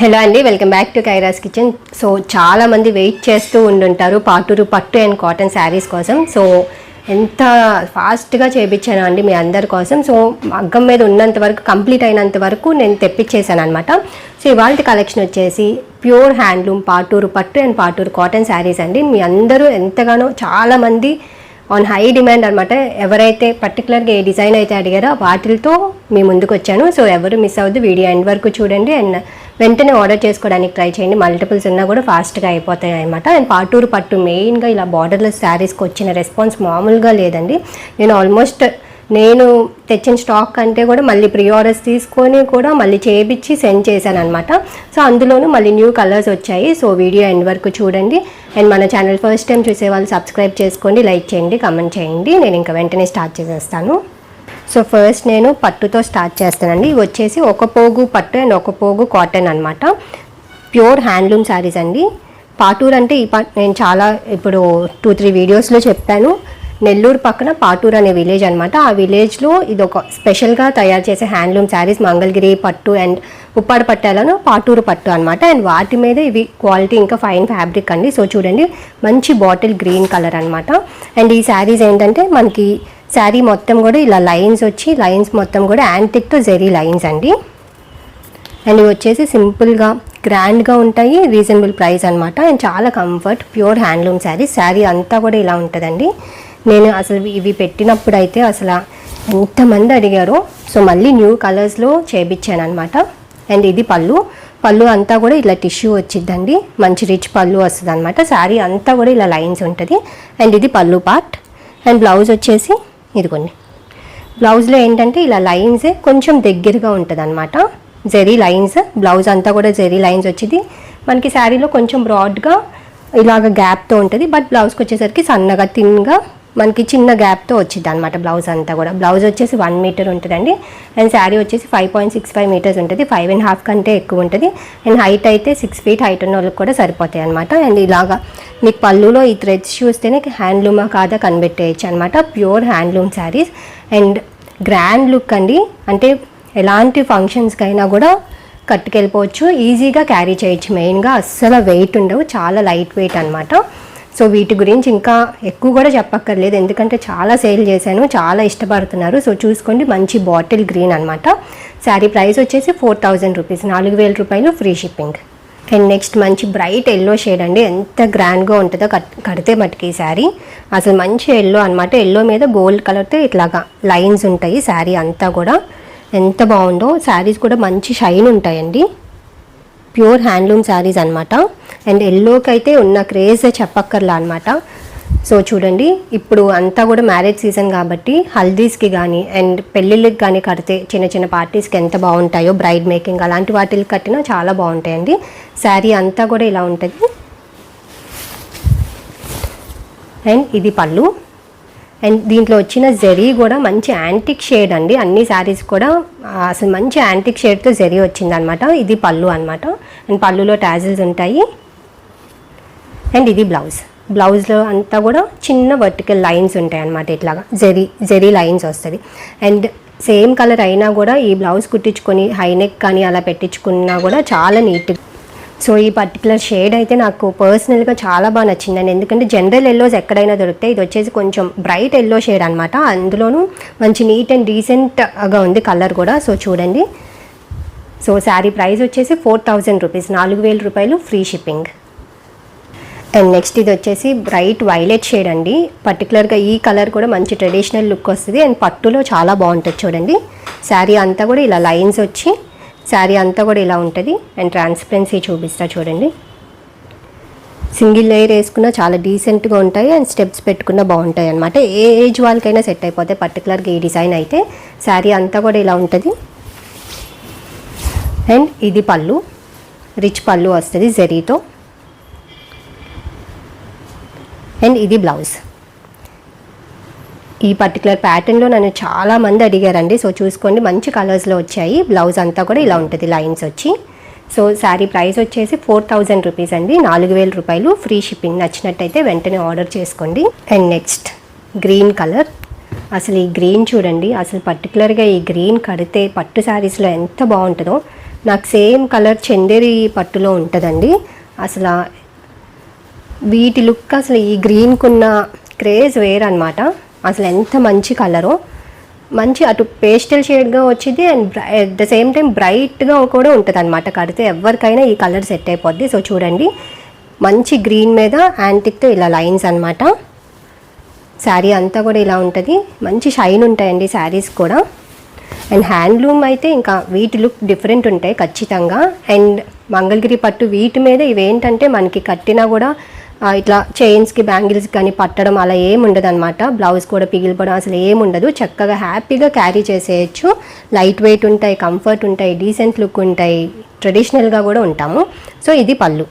Hello అండి welcome back to Kaira's kitchen. So చాలామంది wait చేస్తూ ఉండుంటారు పాటూరు పట్టు అండ్ కాటన్ శారీస్ కోసం. సో ఎంత ఫాస్ట్గా చేయించాను అండి మీ అందరి కోసం. సో మగ్గం మీద ఉన్నంత వరకు కంప్లీట్ అయినంత వరకు నేను తెప్పించేసాను అనమాట సో ఇవాళ కలెక్షన్ వచ్చేసి ప్యూర్ హ్యాండ్లూమ్ పాటూరు పట్టు అండ్ పాటూరు కాటన్ శారీస్ అండి. మీ అందరూ ఎంతగానో చాలామంది ఆన్ హై డిమాండ్ అనమాట ఎవరైతే పర్టికులర్గా ఏ డిజైన్ అయితే అడిగారో వాటితో మీ ముందుకు వచ్చాను సో ఎవరు మిస్ అవ్వద్దు వీడియో ఎండ్ వరకు చూడండి. అండ్ వెంటనే ఆర్డర్ చేసుకోవడానికి ట్రై చేయండి. మల్టిపుల్స్ ఉన్నా కూడా ఫాస్ట్గా అయిపోతాయి అనమాట అండ్ పాటూరు పట్టు మెయిన్గా ఇలా బార్డర్లెస్ శారీస్కి వచ్చిన రెస్పాన్స్ మామూలుగా లేదండి. నేను ఆల్మోస్ట్ నేను తెచ్చిన స్టాక్ కంటే కూడా మళ్ళీ ప్రీ ఆర్డర్స్ తీసుకొని కూడా మళ్ళీ చేపించి సెండ్ చేశాను అనమాట సో అందులోనూ మళ్ళీ న్యూ కలర్స్ వచ్చాయి. సో వీడియో ఎండ్ వరకు చూడండి. అండ్ మన ఛానల్ ఫస్ట్ టైం చూసే వాళ్ళు సబ్స్క్రైబ్ చేసుకోండి లైక్ చేయండి కమెంట్ చేయండి. నేను ఇంకా వెంటనే స్టార్ట్ చేసేస్తాను. సో ఫస్ట్ నేను పట్టుతో స్టార్ట్ చేస్తానండి. ఇవి వచ్చేసి ఒక పోగు పట్టు అండ్ ఒక పోగు కాటన్ అనమాట ప్యూర్ హ్యాండ్లూమ్ శారీస్ అండి. పాటూర్ అంటే ఈ నేను చాలా ఇప్పుడు టూ త్రీ వీడియోస్లో చెప్పాను. నెల్లూరు పక్కన పాటూర్ అనే విలేజ్ అనమాట ఆ విలేజ్లో ఇది ఒక స్పెషల్గా తయారు చేసే హ్యాండ్లూమ్ శారీస్ మంగళగిరి పట్టు అండ్ ఉప్పాడ పట్టాలను పాటూరు పట్టు అనమాట అండ్ వాటి మీద ఇవి క్వాలిటీ ఇంకా ఫైన్ ఫ్యాబ్రిక్ అండి. సో చూడండి మంచి బాటిల్ గ్రీన్ కలర్ అనమాట అండ్ ఈ శారీస్ ఏంటంటే మనకి శారీ మొత్తం కూడా ఇలా లైన్స్ వచ్చి లైన్స్ మొత్తం కూడా యాంటిక్తో జెరీ లైన్స్ అండి. అండ్ ఇవి వచ్చేసి సింపుల్గా గ్రాండ్గా ఉంటాయి రీజనబుల్ ప్రైస్ అనమాట అండ్ చాలా comfort pure handloom sari. Sari అంతా కూడా ఇలా ఉంటుందండి. నేను అసలు ఇవి పెట్టినప్పుడు అయితే అసలు ఎంతమంది అడిగారో సో మళ్ళీ న్యూ కలర్స్లో చేపించాను అనమాట అండ్ ఇది పళ్ళు. పళ్ళు అంతా కూడా ఇలా టిష్యూ వచ్చిద్దండి. మంచి రిచ్ పళ్ళు వస్తుంది అనమాట శారీ అంతా కూడా ఇలా లైన్స్ ఉంటుంది. అండ్ ఇది పళ్ళు పార్ట్ అండ్ బ్లౌజ్ వచ్చేసి ఇదిగోండి. బ్లౌజ్లో ఏంటంటే ఇలా లైన్స్ కొంచెం దగ్గరగా ఉంటుంది అనమాట జెరీ లైన్స్ బ్లౌజ్ అంతా కూడా జెరీ లైన్స్ వచ్చింది. మనకి శారీలో కొంచెం బ్రాడ్గా ఇలాగ గ్యాప్తో ఉంటుంది బట్ బ్లౌజ్కి వచ్చేసరికి సన్నగా థిన్గా మనకి చిన్న గ్యాప్తో వచ్చింది అనమాట బ్లౌజ్ అంతా కూడా. బ్లౌజ్ వచ్చేసి వన్ మీటర్ ఉంటుందండి. అండ్ శారీ వచ్చేసి five point six five meters ఉంటుంది. ఫైవ్ అండ్ హాఫ్ కంటే ఎక్కువ ఉంటుంది. అండ్ హైట్ అయితే సిక్స్ ఫీట్ హైట్ ఉన్న వాళ్ళకి కూడా సరిపోతాయి అనమాట అండ్ ఇలాగా మీకు పళ్ళులో ఈ థ్రెడ్స్ చూస్తేనే హ్యాండ్లూమా కాదా కనిపెట్టేయచ్చు అనమాట pure handloom saris and grand look అండి. అంటే ఎలాంటి ఫంక్షన్స్కైనా కూడా కట్టుకెళ్ళిపోవచ్చు. ఈజీగా క్యారీ చేయొచ్చు. మెయిన్గా అస్సలు వెయిట్ ఉండవు. చాలా లైట్ వెయిట్ అనమాట సో వీటి గురించి ఇంకా ఎక్కువ కూడా చెప్పక్కర్లేదు. ఎందుకంటే చాలా సేల్ చేశాను చాలా ఇష్టపడుతున్నారు. సో చూసుకోండి మంచి బాటిల్ గ్రీన్ అనమాట శారీ ప్రైస్ వచ్చేసి ఫోర్ థౌజండ్ రూపీస్ నాలుగు వేల రూపాయలు ఫ్రీ షిప్పింగ్. అండ్ నెక్స్ట్ మంచి బ్రైట్ ఎల్లో షేడ్ అండి. ఎంత గ్రాండ్గా ఉంటుందో కట్ కడితే మటుకు ఈ శారీ. అసలు మంచి ఎల్లో అనమాట ఎల్లో మీద గోల్డ్ కలర్తో ఇట్లాగా లైన్స్ ఉంటాయి శారీ అంతా కూడా. ఎంత బాగుందో. శారీస్ కూడా మంచి షైన్ ఉంటాయండి. ప్యూర్ హ్యాండ్లూమ్ శారీస్ అనమాట అండ్ ఎల్లోకి అయితే ఉన్న క్రేజ్ చెప్పక్కర్లా అనమాట సో చూడండి ఇప్పుడు అంతా కూడా మ్యారేజ్ సీజన్ కాబట్టి హల్దీస్కి కానీ అండ్ పెళ్ళిళ్ళకి కానీ కడితే చిన్న చిన్న పార్టీస్కి ఎంత బాగుంటాయో బ్రైడ్ మేకింగ్ అలాంటి వాటికి కట్టినా చాలా బాగుంటాయండి. శారీ అంతా కూడా ఇలా ఉంటుంది. అండ్ ఇది పళ్ళు. అండ్ దీంట్లో వచ్చిన జెరీ కూడా మంచి యాంటిక్ షేడ్ అండి. అన్ని శారీస్ కూడా అసలు మంచి యాంటిక్ షేడ్తో జెరీ వచ్చింది అనమాట ఇది పళ్ళు అనమాట. అండ్ పళ్ళులో ట్యాజిల్స్ ఉంటాయి. అండ్ ఇది బ్లౌజ్. బ్లౌజ్లో అంతా కూడా చిన్న వర్టికల్ లైన్స్ ఉంటాయి అన్నమాట ఇట్లాగా. జెరీ జెరీ లైన్స్ వస్తుంది. అండ్ సేమ్ కలర్ అయినా కూడా ఈ బ్లౌజ్ కుట్టించుకొని హైనెక్ కానీ అలా పెట్టించుకున్నా కూడా చాలా నీట్గా సో ఈ పర్టికులర్ షేడ్ అయితే నాకు పర్సనల్గా చాలా బాగా నచ్చిందండి ఎందుకంటే జనరల్ ఎల్లోస్ ఎక్కడైనా దొరుకుతాయి ఇది వచ్చేసి కొంచెం బ్రైట్ ఎల్లో షేడ్ అనమాట అందులోనూ మంచి నీట్ అండ్ డీసెంట్గా ఉంది కలర్ కూడా. సో చూడండి. సో శారీ ప్రైస్ వచ్చేసి ఫోర్ థౌజండ్ రూపీస్ నాలుగు వేల రూపాయలు ఫ్రీ షిప్పింగ్ అండ్ నెక్స్ట్ ఇది వచ్చేసి బ్రైట్ వైలెట్ షేడ్ అండి. పర్టికులర్గా ఈ కలర్ కూడా మంచి ట్రెడిషనల్ లుక్ వస్తుంది. అండ్ పట్టులో చాలా బాగుంటుంది చూడండి. శారీ అంతా కూడా ఇలా లైన్స్ వచ్చి శారీ అంతా కూడా ఇలా ఉంటుంది. అండ్ ట్రాన్స్పరెన్సీ చూపిస్తా చూడండి. సింగిల్ లేయర్ వేసుకున్నా చాలా డీసెంట్గా ఉంటాయి అండ్ స్టెప్స్ పెట్టుకున్న బాగుంటాయి అనమాట ఏ ఏజ్ వాళ్ళకైనా సెట్ అయిపోతాయి. పర్టికులర్గా ఈ డిజైన్ అయితే శారీ అంతా కూడా ఇలా ఉంటుంది. అండ్ ఇది పళ్ళు. రిచ్ పళ్ళు వస్తుంది జెరీతో అండ్ ఇది బ్లౌజ్ ఈ పర్టికులర్ ప్యాటర్న్లో నన్ను చాలా మంది అడిగారండి. సో చూసుకోండి మంచి కలర్స్లో వచ్చాయి. బ్లౌజ్ అంతా కూడా ఇలా ఉంటుంది లైన్స్ వచ్చి. సో శారీ ప్రైస్ వచ్చేసి ఫోర్ థౌజండ్ రూపీస్ అండి. నాలుగు వేల రూపాయలు ఫ్రీ షిప్పింగ్ నచ్చినట్టయితే వెంటనే ఆర్డర్ చేసుకోండి. అండ్ నెక్స్ట్ గ్రీన్ కలర్ అసలు ఈ గ్రీన్ చూడండి అసలు పర్టికులర్గా ఈ గ్రీన్ కడితే పట్టు శారీస్లో ఎంత బాగుంటుందో. నాకు సేమ్ కలర్ చందేరి పట్టులో ఉంటుందండి. అసలు వీటి లుక్ అసలు ఈ గ్రీన్కున్న క్రేజ్ వేరనమాట అసలు ఎంత మంచి కలరో. మంచి అటు పేస్టల్ షేడ్గా వచ్చింది and at the same time బ్రైట్గా కూడా ఉంటుంది అనమాట కడితే ఎవరికైనా ఈ కలర్ సెట్ అయిపోద్ది. సో చూడండి. మంచి గ్రీన్ మీద యాంటిక్తో ఇలా లైన్స్ అనమాట శారీ అంతా కూడా ఇలా ఉంటుంది. మంచి షైన్ ఉంటాయండి శారీస్ కూడా. అండ్ హ్యాండ్లూమ్ అయితే ఇంకా వీటి లుక్ డిఫరెంట్ ఉంటాయి ఖచ్చితంగా. అండ్ మంగళగిరి పట్టు వీటి మీద ఇవేంటంటే మనకి కట్టినా కూడా ఇట్లా చైన్స్కి బ్యాంగిల్స్కి కానీ పట్టడం అలా ఏం ఉండదు అనమాట బ్లౌజ్ కూడా పిగిలిపోవడం అసలు ఏమి ఉండదు చక్కగా హ్యాపీగా క్యారీ చేసేయచ్చు. లైట్ వెయిట్ ఉంటాయి కంఫర్ట్ ఉంటాయి డీసెంట్ లుక్ ఉంటాయి. ట్రెడిషనల్గా కూడా ఉంటాము. సో ఇది పళ్ళు.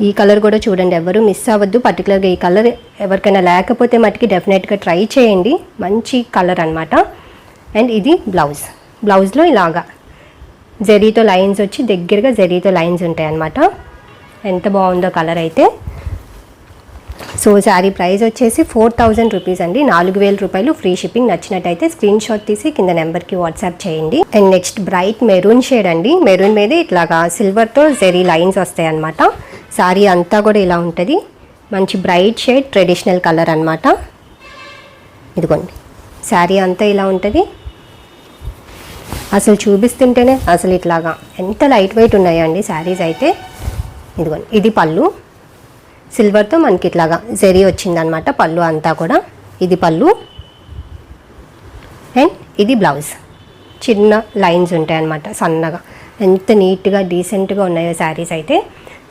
ఈ కలర్ కూడా చూడండి. ఎవరు మిస్ అవ్వద్దు. పర్టికులర్గా ఈ కలర్ ఎవరికైనా లేకపోతే మటుకి డెఫినెట్గా ట్రై చేయండి. మంచి కలర్ అనమాట అండ్ ఇది బ్లౌజ్ బ్లౌజ్లో ఇలాగా. జరీతో లైన్స్ వచ్చి దగ్గరగా జరీతో లైన్స్ ఉంటాయి అన్నమాట ఎంత బాగుందో కలర్ అయితే. సో శారీ ప్రైస్ వచ్చేసి ఫోర్ థౌజండ్ రూపీస్ అండి. నాలుగు వేల రూపాయలు ఫ్రీ షిప్పింగ్. నచ్చినట్టయితే స్క్రీన్ షాట్ తీసి కింద నెంబర్కి వాట్సాప్ చేయండి. And next bright maroon shade అండి. మెరూన్ మీద ఇట్లాగా సిల్వర్తో జెరీ లైన్స్ వస్తాయి అనమాట శారీ అంతా కూడా ఇలా ఉంటుంది. మంచి బ్రైట్ షేడ్ ట్రెడిషనల్ కలర్ అనమాట ఇదిగోండి. శారీ అంతా ఇలా ఉంటుంది. అసలు చూపిస్తుంటేనే అసలు ఇట్లాగా ఎంత లైట్ వెయిట్ ఉన్నాయండి శారీస్ అయితే. ఇదిగోండి ఇది పళ్ళు. సిల్వర్తో మనకి ఇట్లాగా జరీ వచ్చిందనమాట పళ్ళు అంతా కూడా. ఇది పళ్ళు. అండ్ ఇది బ్లౌజ్. చిన్న లైన్స్ ఉంటాయన్నమాట సన్నగా. ఎంత నీట్గా డీసెంట్గా ఉన్నాయో శారీస్ అయితే.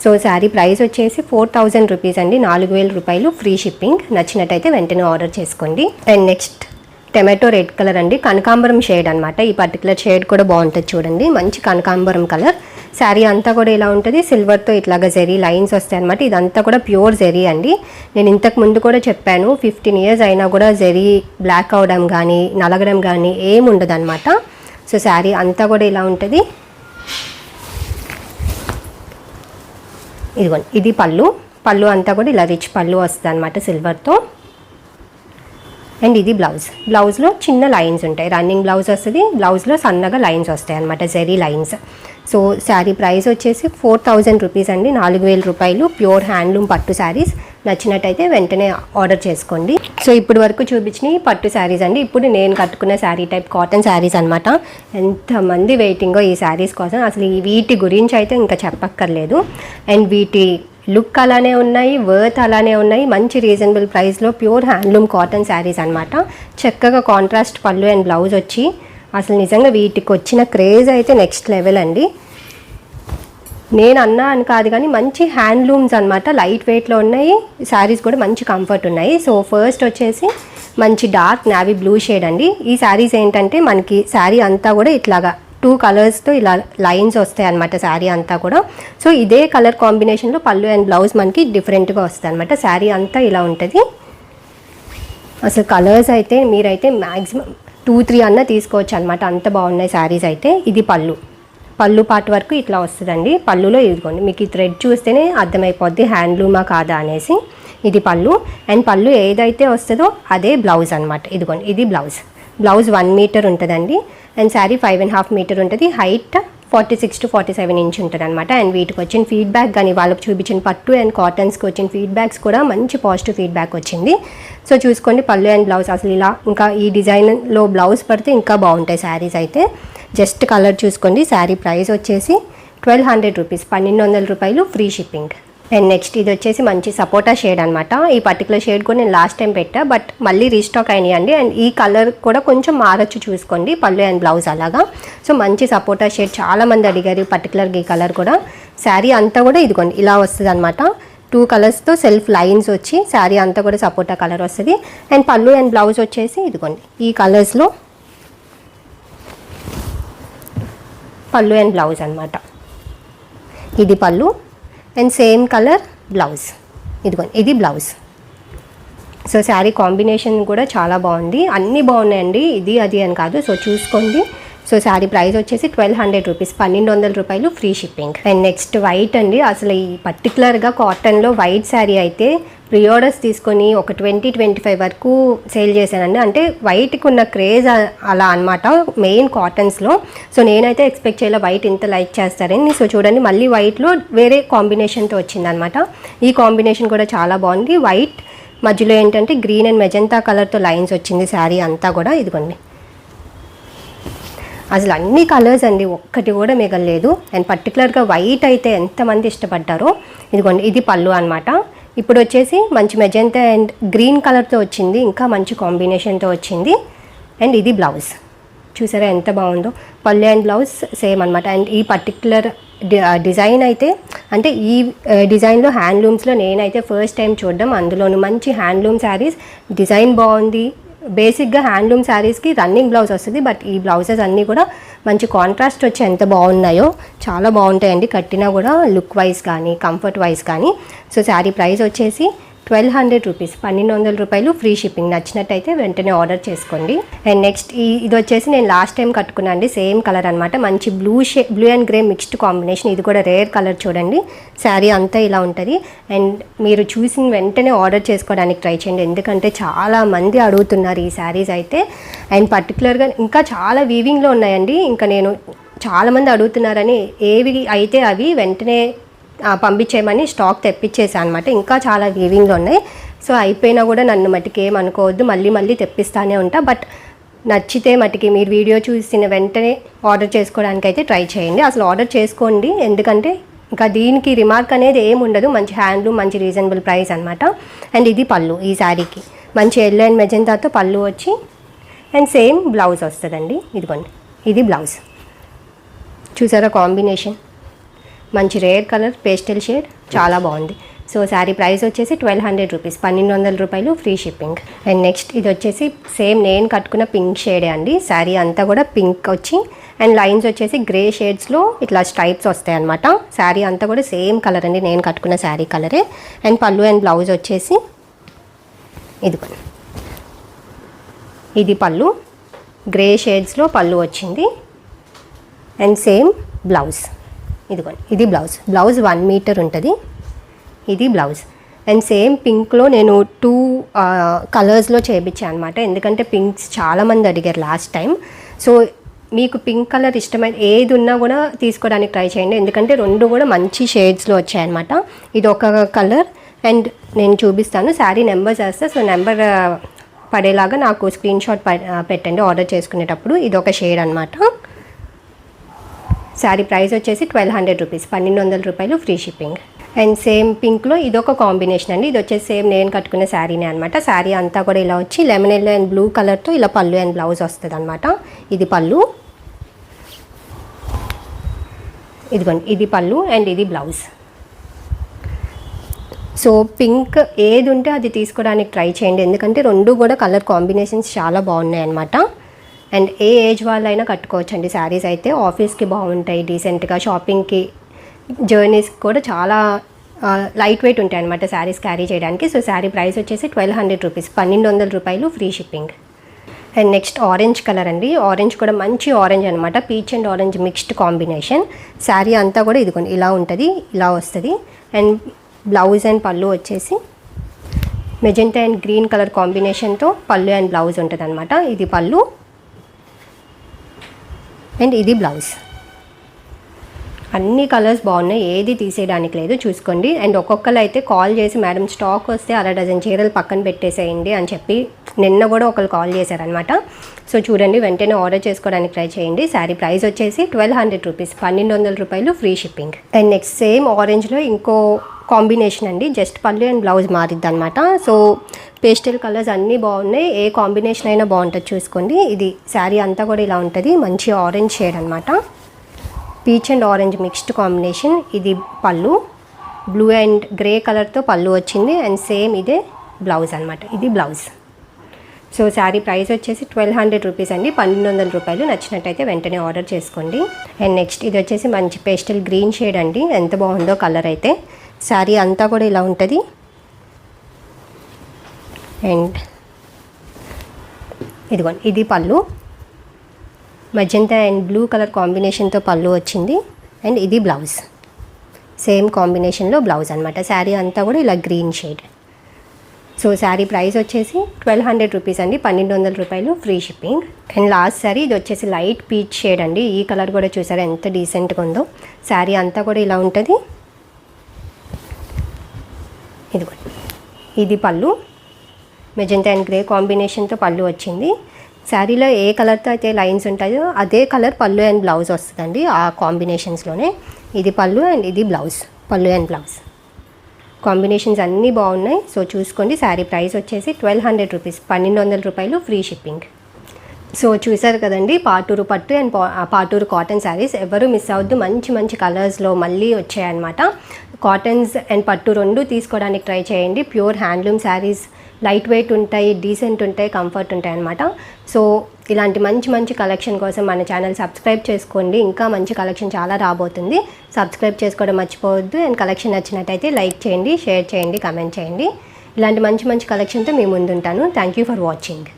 సో శారీ ప్రైస్ వచ్చేసి ఫోర్ థౌజండ్ రూపీస్ అండి. నాలుగు వేల రూపాయలు ఫ్రీ షిప్పింగ్. నచ్చినట్టయితే వెంటనే ఆర్డర్ చేసుకోండి. And next tomato red colour అండి. కనకాంబరం షేడ్ అనమాట ఈ పర్టికులర్ షేడ్ కూడా బాగుంటుంది చూడండి. మంచి కనకాంబరం కలర్. శారీ అంతా కూడా ఇలా ఉంటుంది. సిల్వర్తో ఇట్లాగా జెరీ లైన్స్ వస్తాయి అనమాట ఇదంతా కూడా ప్యూర్ జెరీ అండి. నేను ఇంతకు ముందు కూడా చెప్పాను ఫిఫ్టీన్ ఇయర్స్ అయినా కూడా జెరీ బ్లాక్ అవడం కానీ నలగడం కానీ ఏమి ఉండదు అనమాట సో శారీ అంతా కూడా ఇలా ఉంటుంది. ఇదిగోండి ఇది పళ్ళు. పళ్ళు అంతా కూడా ఇలా రిచ్ పళ్ళు వస్తుంది అనమాట సిల్వర్తో అండ్ ఇది బ్లౌజ్ బ్లౌజ్లో చిన్న లైన్స్ ఉంటాయి. రన్నింగ్ బ్లౌజ్ వస్తుంది. బ్లౌజ్లో సన్నగా లైన్స్ వస్తాయి అనమాట zari lines so sari price వచ్చేసి ఫోర్ థౌజండ్ రూపీస్ అండి. నాలుగు వేల రూపాయలు ప్యూర్ హ్యాండ్లూమ్ పట్టు శారీస్. నచ్చినట్టయితే వెంటనే ఆర్డర్ చేసుకోండి. సో ఇప్పుడు వరకు చూపించిన పట్టు శారీస్ అండి. ఇప్పుడు నేను కట్టుకున్న శారీ టైప్ కాటన్ శారీస్ అనమాట ఎంతమంది వెయిటింగో ఈ శారీస్ కోసం. అసలు ఈ వీటి గురించి అయితే ఇంకా చెప్పక్కర్లేదు. అండ్ వీటి లుక్ అలానే ఉన్నాయి వర్త్ అలానే ఉన్నాయి. మంచి రీజనబుల్ ప్రైస్లో ప్యూర్ హ్యాండ్లూమ్ కాటన్ శారీస్ అనమాట చక్కగా కాంట్రాస్ట్ పళ్ళు అండ్ బ్లౌజ్ వచ్చి అసలు నిజంగా వీటికి వచ్చిన క్రేజ్ అయితే నెక్స్ట్ లెవెల్ అండి. నేను అన్నా అని కాదు కానీ మంచి హ్యాండ్లూమ్స్ అనమాట లైట్ వెయిట్లో ఉన్నాయి. శారీస్ కూడా మంచి కంఫర్ట్ ఉన్నాయి. సో ఫస్ట్ వచ్చేసి మంచి డార్క్ నావీ బ్లూ షేడ్ అండి. ఈ శారీస్ ఏంటంటే మనకి శారీ అంతా కూడా ఇట్లాగా టూ కలర్స్తో ఇలా లైన్స్ వస్తాయి అనమాట శారీ అంతా కూడా. సో ఇదే కలర్ కాంబినేషన్లో పళ్ళు అండ్ బ్లౌజ్ మనకి డిఫరెంట్గా వస్తాయి అనమాట శారీ అంతా ఇలా ఉంటుంది. అసలు కలర్స్ అయితే మీరైతే మ్యాక్సిమం టూ త్రీ అన్న తీసుకోవచ్చు అనమాట అంత బాగున్నాయి శారీస్ అయితే. ఇది పళ్ళు. పళ్ళు పార్ట్ వరకు ఇట్లా వస్తుందండి. పళ్ళులో ఇదిగోండి. మీకు ఈ థ్రెడ్ చూస్తేనే అర్థమైపోద్ది. హ్యాండ్లూమా కాదా అనేసి. ఇది పళ్ళు. అండ్ పళ్ళు ఏదైతే వస్తుందో అదే బ్లౌజ్ అనమాట ఇదిగోండి. ఇది బ్లౌజ్. బ్లౌజ్ వన్ మీటర్ ఉంటుందండి. And sari five and half meter ఉంటుంది. Height forty six to forty seven inch ఉంటుంది అనమాట అండ్ వీటికి వచ్చిన ఫీడ్బ్యాక్ కానీ వాళ్ళకి చూపించిన పట్టు అండ్ కాటన్స్కి వచ్చిన ఫీడ్బ్యాక్స్ కూడా మంచి పాజిటివ్ ఫీడ్బ్యాక్ వచ్చింది. సో చూసుకోండి పళ్ళు అండ్ బ్లౌజ్ అసలు ఇలా ఇంకా ఈ డిజైన్లో బ్లౌజ్ పడితే ఇంకా బాగుంటాయి శారీస్ అయితే. జస్ట్ కలర్ చూసుకోండి శారీ ప్రైస్ వచ్చేసి ట్వెల్వ్ హండ్రెడ్ రూపీస్ పన్నెండు వందల రూపాయలు ఫ్రీ షిప్పింగ్. అండ్ నెక్స్ట్ ఇది వచ్చేసి మంచి సపోటా షేడ్ అనమాట ఈ పర్టికులర్ షేడ్ కూడా నేను లాస్ట్ టైం పెట్టా. బట్ మళ్ళీ రీస్టాక్ అయినాయండి. అండ్ ఈ కలర్ కూడా కొంచెం మారచ్చు చూసుకోండి. పళ్ళు అండ్ బ్లౌజ్ అలాగా. సో మంచి సపోటా షేడ్ చాలా మంది అడిగారు పర్టికులర్గా ఈ కలర్ కూడా. శారీ అంతా కూడా ఇదిగోండి. ఇలా వస్తుంది అనమాట టూ కలర్స్తో సెల్ఫ్ లైన్స్ వచ్చి శారీ అంతా కూడా సపోటా కలర్ వస్తుంది. అండ్ పళ్ళు అండ్ బ్లౌజ్ వచ్చేసి ఇదిగోండి. ఈ కలర్స్లో పళ్ళు అండ్ బ్లౌజ్ అనమాట ఇది పళ్ళు. అండ్ సేమ్ కలర్ బ్లౌజ్ ఇదిగోండి ఇది బ్లౌజ్ సో శారీ కాంబినేషన్ కూడా చాలా బాగుంది. అన్నీ బాగున్నాయండి. ఇది అది అని కాదు. సో చూసుకోండి. సో శారీ ప్రైస్ వచ్చేసి ట్వెల్వ్ హండ్రెడ్ రూపీస్ పన్నెండు వందల రూపాయలు free shipping. And next white అండి అసలు ఈ పర్టికులర్గా కాటన్లో వైట్ శారీ అయితే ప్రీ ఆర్డర్స్ తీసుకొని ఒక ట్వంటీ ట్వంటీ ఫైవ్ వరకు సేల్ చేశానండి. అంటే వైట్కి ఉన్న క్రేజ్ అలా అనమాట మెయిన్ కాటన్స్లో. సో నేనైతే ఎక్స్పెక్ట్ చేయలే వైట్ ఇంత లైక్ చేస్తారని. సో చూడండి మళ్ళీ వైట్లో వేరే కాంబినేషన్తో వచ్చిందనమాట ఈ కాంబినేషన్ కూడా చాలా బాగుంది. వైట్ మధ్యలో ఏంటంటే గ్రీన్ అండ్ మెజంతా కలర్తో లైన్స్ వచ్చింది శారీ అంతా కూడా. ఇదిగోండి. అసలు అన్ని కలర్స్ అండి ఒక్కటి కూడా మిగలలేదు. అండ్ పర్టికులర్గా వైట్ అయితే ఎంతమంది ఇష్టపడ్డారో ఇదిగోండి ఇది పళ్ళు అనమాట ఇప్పుడు వచ్చేసి మంచి మెజంతా అండ్ గ్రీన్ కలర్తో వచ్చింది ఇంకా మంచి కాంబినేషన్తో వచ్చింది. అండ్ ఇది బ్లౌజ్ చూసారా ఎంత బాగుందో? పళ్ళు అండ్ బ్లౌజ్ సేమ్ అనమాట అండ్ ఈ పర్టికులర్ డిజైన్ అయితే అంటే ఈ డిజైన్లో హ్యాండ్లూమ్స్లో నేనైతే ఫస్ట్ టైం చూడడం అందులోను మంచి హ్యాండ్లూమ్ శారీస్ డిజైన్ బాగుంది బేసిక్గా హ్యాండ్లూమ్ శారీస్కి రన్నింగ్ బ్లౌజ్ వస్తుంది బట్ ఈ బ్లౌజెస్ అన్నీ కూడా మంచి కాంట్రాస్ట్ వచ్చి ఎంత బాగున్నాయో చాలా బాగుంటాయండి. కట్టినా కూడా లుక్ వైజ్ కానీ కంఫర్ట్ వైజ్ కానీ. సో శారీ ప్రైస్ వచ్చేసి ట్వెల్వ్ హండ్రెడ్ రూపీస్ పన్నెండు వందల రూపాయలు ఫ్రీ షిప్పింగ్. నచ్చినట్టయితే వెంటనే ఆర్డర్ చేసుకోండి. అండ్ నెక్స్ట్ ఈ ఇది వచ్చేసి నేను లాస్ట్ టైం కట్టుకున్నాను అండి సేమ్ కలర్ అనమాట మంచి బ్లూ షే blue and grey mixed combination. ఇది కూడా రేర్ కలర్ చూడండి. శారీ అంతా ఇలా ఉంటుంది. అండ్ మీరు చూసిన వెంటనే ఆర్డర్ చేసుకోవడానికి ట్రై చేయండి. ఎందుకంటే చాలా మంది అడుగుతున్నారు ఈ శారీస్ అయితే. అండ్ పర్టికులర్గా ఇంకా చాలా వీవింగ్లో ఉన్నాయండి. ఇంకా నేను చాలామంది అడుగుతున్నారని ఏవి అయితే అవి వెంటనే పంపించేయమని స్టాక్ తెప్పించేసాను అనమాట ఇంకా చాలా వీవింగ్లో ఉన్నాయి. సో అయిపోయినా కూడా నన్ను మటుకు ఏమనుకోవద్దు అనుకోవద్దు. మళ్ళీ మళ్ళీ తెప్పిస్తానే ఉంటా. బట్ నచ్చితే మటుకి మీరు వీడియో చూసిన వెంటనే ఆర్డర్ చేసుకోవడానికి అయితే ట్రై చేయండి. అసలు ఆర్డర్ చేసుకోండి. ఎందుకంటే ఇంకా దీనికి రిమార్క్ అనేది ఏముండదు ఉండదు. మంచి హ్యాండ్లూమ్ మంచి రీజనబుల్ ప్రైస్ అనమాట అండ్ ఇది పళ్ళు ఈ శారీకి. మంచి ఎల్లో అండ్ మెజెంతాతో పళ్ళు వచ్చి అండ్ సేమ్ బ్లౌజ్ వస్తుందండి. ఇదిగోండి. ఇది బ్లౌజ్. చూసారా కాంబినేషన్? మంచి రేర్ కలర్ పేస్టల్ షేడ్ చాలా బాగుంది. సో శారీ ప్రైస్ వచ్చేసి ట్వెల్వ్ హండ్రెడ్ రూపీస్ పన్నెండు వందల రూపాయలు ఫ్రీ షిప్పింగ్. అండ్ నెక్స్ట్ ఇది వచ్చేసి సేమ్ నేను కట్టుకున్న పింక్ షేడే అండి. శారీ అంతా కూడా పింక్ వచ్చి అండ్ లైన్స్ వచ్చేసి గ్రే షేడ్స్లో ఇట్లా స్ట్రైప్స్ వస్తాయి అనమాట శారీ అంతా కూడా సేమ్ కలర్ అండి నేను కట్టుకున్న శారీ కలరే. అండ్ పళ్ళు అండ్ బ్లౌజ్ వచ్చేసి ఇది ఇది పళ్ళు గ్రే షేడ్స్లో పళ్ళు వచ్చింది. And same blouse. ఇదిగోండి ఇది బ్లౌజ్. బ్లౌజ్ వన్ మీటర్ ఉంటుంది. ఇది బ్లౌజ్. అండ్ సేమ్ పింక్లో నేను టూ కలర్స్లో చేయించాను అనమాట ఎందుకంటే పింక్స్ చాలామంది అడిగారు లాస్ట్ టైం సో మీకు పింక్ కలర్ ఇష్టమైన ఏది ఉన్నా కూడా తీసుకోవడానికి ట్రై చేయండి. ఎందుకంటే రెండు కూడా మంచి షేడ్స్లో వచ్చాయన్నమాట ఇది ఒక కలర్ అండ్ నేను చూపిస్తాను. శారీ నెంబర్ చేస్తే. సో నెంబర్ పడేలాగా నాకు స్క్రీన్ షాట్ పెట్టండి. ఆర్డర్ చేసుకునేటప్పుడు. ఇది ఒక షేడ్ అనమాట శారీ ప్రైస్ వచ్చేసి ట్వెల్వ్ హండ్రెడ్ రూపీస్ పన్నెండు వందల రూపాయలు ఫ్రీ షిప్పింగ్. అండ్ సేమ్ పింక్లో ఇదొక కాంబినేషన్ అండి. ఇది వచ్చేసి సేమ్ నేను కట్టుకునే శారీనే అనమాట శారీ అంతా కూడా ఇలా వచ్చి లెమన్ ఎల్లో అండ్ బ్లూ కలర్తో ఇలా పళ్ళు అండ్ బ్లౌజ్ వస్తుంది అనమాట ఇది పళ్ళు. ఇదిగోండి ఇది పళ్ళు అండ్ ఇది బ్లౌజ్. సో పింక్ ఏది ఉంటే అది తీసుకోవడానికి ట్రై చేయండి. ఎందుకంటే రెండు కూడా కలర్ కాంబినేషన్స్ చాలా బాగున్నాయి అనమాట అండ్ ఏ ఏజ్ వాళ్ళైనా కట్టుకోవచ్చండి. శారీస్ అయితే ఆఫీస్కి బాగుంటాయి డీసెంట్గా షాపింగ్కి. జర్నీస్కి కూడా చాలా లైట్ వెయిట్ ఉంటాయి అనమాట శారీస్ క్యారీ చేయడానికి. సో శారీ ప్రైస్ వచ్చేసి ట్వెల్వ్ హండ్రెడ్ రూపీస్ పన్నెండు వందల రూపాయలు free shipping. And next orange colour అండి. ఆరెంజ్ కూడా మంచి ఆరెంజ్ అనమాట peach and orange mixed combination. Sari అంతా కూడా ఇదిగోండి ఇలా ఉంటుంది ఇలా వస్తుంది. అండ్ బ్లౌజ్ అండ్ పళ్ళు వచ్చేసి మెజెంటా అండ్ గ్రీన్ కలర్ కాంబినేషన్తో పళ్ళు అండ్ బ్లౌజ్ ఉంటుంది అనమాట ఇది పళ్ళు అండ్ ఇది బ్లౌజ్. అన్ని కలర్స్ బాగున్నాయి. ఏది తీసేయడానికి లేదు. చూసుకోండి. అండ్ ఒక్కొక్కరు అయితే కాల్ చేసి మేడం స్టాక్ వస్తే అర డజన్ చీరలు పక్కన పెట్టేసేయండి అని చెప్పి నిన్న కూడా ఒకరు కాల్ చేశారనమాట సో చూడండి వెంటనే ఆర్డర్ చేసుకోవడానికి ట్రై చేయండి. శారీ ప్రైస్ వచ్చేసి ట్వెల్వ్ హండ్రెడ్ రూపీస్ పన్నెండు వందల రూపాయలు free shipping. And next same ఆరెంజ్లో ఇంకో కాంబినేషన్ అండి. జస్ట్ పళ్ళు అండ్ బ్లౌజ్ మారిద్ది అనమాట సో పేస్టల్ కలర్స్ అన్నీ బాగున్నాయి. ఏ కాంబినేషన్ అయినా బాగుంటుంది చూసుకోండి. ఇది శారీ అంతా కూడా ఇలా ఉంటుంది. మంచి ఆరెంజ్ షేడ్ అనమాట peach and orange mixed combination. ఇది పళ్ళు. బ్లూ అండ్ గ్రే కలర్తో పళ్ళు వచ్చింది. అండ్ సేమ్ ఇదే బ్లౌజ్ అనమాట ఇది బ్లౌజ్. సో శారీ ప్రైస్ వచ్చేసి ట్వెల్వ్ హండ్రెడ్ రూపీస్ అండి. పన్నెండు వందల రూపాయలు నచ్చినట్టయితే వెంటనే ఆర్డర్ చేసుకోండి. అండ్ నెక్స్ట్ ఇది వచ్చేసి మంచి పేస్టల్ గ్రీన్ షేడ్ అండి. ఎంత బాగుందో కలర్ అయితే. శారీ అంతా కూడా ఇలా ఉంటుంది. అండ్ ఇదిగోండి ఇది పళ్ళు. మజంతా అండ్ బ్లూ కలర్ కాంబినేషన్తో పళ్ళు వచ్చింది. అండ్ ఇది బ్లౌజ్. సేమ్ కాంబినేషన్లో బ్లౌజ్ అనమాట శారీ అంతా కూడా ఇలా green shade. So sari price వచ్చేసి ట్వెల్వ్ హండ్రెడ్ రూపీస్ అండి. పన్నెండు వందల రూపాయలు free shipping. And last sari ఇది వచ్చేసి లైట్ పీచ్ షేడ్ అండి. ఈ కలర్ కూడా చూసారా ఎంత డీసెంట్గా ఉందో. శారీ అంతా కూడా ఇలా ఉంటుంది ఇది కూడా ఇది పళ్ళు. మెజెంటా అండ్ గ్రే కాంబినేషన్తో పళ్ళు వచ్చింది. శారీలో ఏ కలర్తో అయితే లైన్స్ ఉంటాయో అదే కలర్ పళ్ళు అండ్ బ్లౌజ్ వస్తుందండి ఆ కాంబినేషన్స్లోనే. ఇది పళ్ళు అండ్ ఇది బ్లౌజ్ పళ్ళు అండ్ బ్లౌజ్. కాంబినేషన్స్ అన్నీ బాగున్నాయి. సో చూసుకోండి శారీ ప్రైస్ వచ్చేసి ట్వెల్వ్ హండ్రెడ్ రూపీస్ పన్నెండు వందల రూపాయలు ఫ్రీ షిప్పింగ్. సో చూసారు కదండి పాటూరు పట్టు అండ్ పాటూరు కాటన్ శారీస్ ఎవరు మిస్ అవద్దు మంచి మంచి కలర్స్లో మళ్ళీ వచ్చాయన్నమాట. కాటన్స్ అండ్ పట్టు రెండు తీసుకోవడానికి ట్రై చేయండి. Pure handloom saris light weight ఉంటాయి డీసెంట్ ఉంటాయి కంఫర్ట్ ఉంటాయి అనమాట సో ఇలాంటి మంచి మంచి కలెక్షన్ కోసం మన ఛానల్ సబ్స్క్రైబ్ చేసుకోండి. ఇంకా మంచి కలెక్షన్ చాలా రాబోతుంది. సబ్స్క్రైబ్ చేసుకోవడం మర్చిపోవద్దు. అండ్ కలెక్షన్ నచ్చినట్టయితే లైక్ చేయండి షేర్ చేయండి కమెంట్ చేయండి. ఇలాంటి మంచి మంచి కలెక్షన్తో మీ ముందుంటాను. Thank you for watching